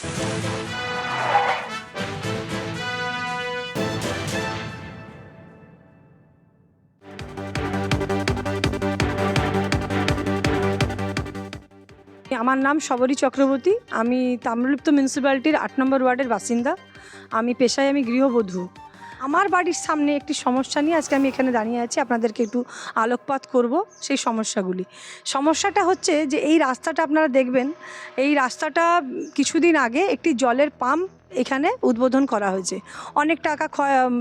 আমার নাম শবরী চক্রবর্তী। আমি তাম্রলিপ্ত মিউনিসিপ্যালিটির আট নম্বর ওয়ার্ডের বাসিন্দা। আমি পেশায় আমি গৃহবধূ। আমার বাড়ির সামনে একটি সমস্যা নিয়ে আজকে আমি এখানে দাঁড়িয়ে আছি। আপনাদেরকে একটু আলোকপাত করব সেই সমস্যাগুলি। সমস্যাটা হচ্ছে যে এই রাস্তাটা আপনারা দেখবেন, এই রাস্তাটা কিছুদিন আগে একটি জলের পাম্প এখানে উদ্বোধন করা হয়েছে। অনেক টাকা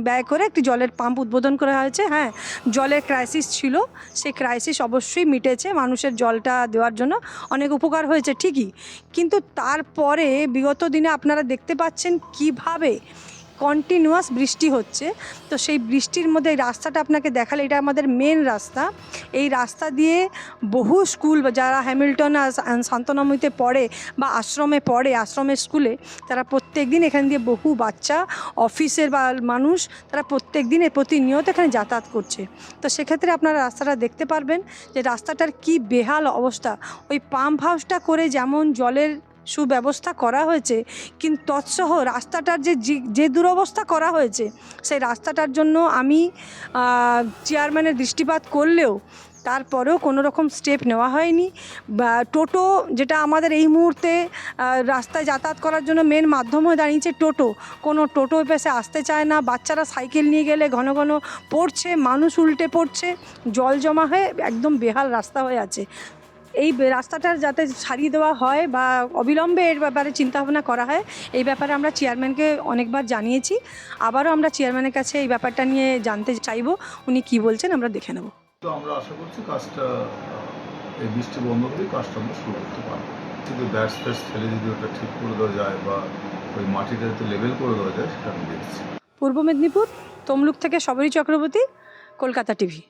ব্যয় করে একটি জলের পাম্প উদ্বোধন করা হয়েছে হ্যাঁ। জলের ক্রাইসিস ছিল, সেই ক্রাইসিস অবশ্যই মিটেছে, মানুষের জলটা দেওয়ার জন্য অনেক উপকার হয়েছে ঠিকই। কিন্তু তারপরে বিগত দিনে আপনারা দেখতে পাচ্ছেন কীভাবে কন্টিনিউয়াস বৃষ্টি হচ্ছে। তো সেই বৃষ্টির মধ্যে এই রাস্তাটা আপনাকে দেখালে, এটা আমাদের মেন রাস্তা। এই রাস্তা দিয়ে বহু স্কুল যারা হ্যামিল্টন সা- পড়ে বা আশ্রমে পড়ে, আশ্রমের স্কুলে তারা প্রত্যেক দিন এখান দিয়ে বহু বাচ্চা অফিসের বা মানুষ, তারা প্রত্যেক দিন প্রতিনিয়ত এখানে যাতায়াত করছে। তো সেক্ষেত্রে আপনারা রাস্তাটা দেখতে পারবেন যে রাস্তাটার কি বেহাল অবস্থা। ওই পাম্প হাউসটা করে যেমন জলের সুব্যবস্থা করা হয়েছে, কিন্তু তৎসহ রাস্তাটার যে যে- দুরবস্থা করা হয়েছে, সেই রাস্তাটার জন্য আমি চেয়ারম্যানের দৃষ্টিপাত করলেও তারপরেও কোনো রকম স্টেপ নেওয়া হয়নি। বা, টোটো যেটা আমাদের এই মুহূর্তে রাস্তায় যাতায়াত করার জন্য মেন মাধ্যম হয়ে দাঁড়িয়েছে টোটো। কোনো টোটো পাশে আসতে চায় না, বাচ্চারা সাইকেল নিয়ে গেলে ঘন ঘন পড়ছে, মানুষ উল্টে পড়ছে, জল জমা হয়ে একদম বেহাল রাস্তা হয়ে আছে। এই রাস্তাটার যাতে সারিয়ে দেওয়া হয় বা অবিলম্বে এর ব্যাপারে চিন্তাভাবনা করা হয় এই ব্যাপারে আমরা চেয়ারম্যানকে অনেকবার জানিয়েছি। আবারও আমরা চেয়ারম্যানের কাছে এই ব্যাপারটা নিয়ে জানতে চাইব উনি কি বলছেন আমরা দেখে নেব। তো আমরা আশা করছি কাজটা এই বৃষ্টি বন্ধ হলেই কাজটা আমরা শুরু করতে পারব। কিন্তু ব্যাস ফ্যাস ফেলে যদি ওটা ঠিক করে দেওয়া যায় বা ওই মাটিটা যাতে লেভেল করে দেওয়া যায় সেটা আমি দেখছি। পূর্ব মেদিনীপুর তমলুক থেকে সবরী চক্রবর্তী কলকাতা টিভি।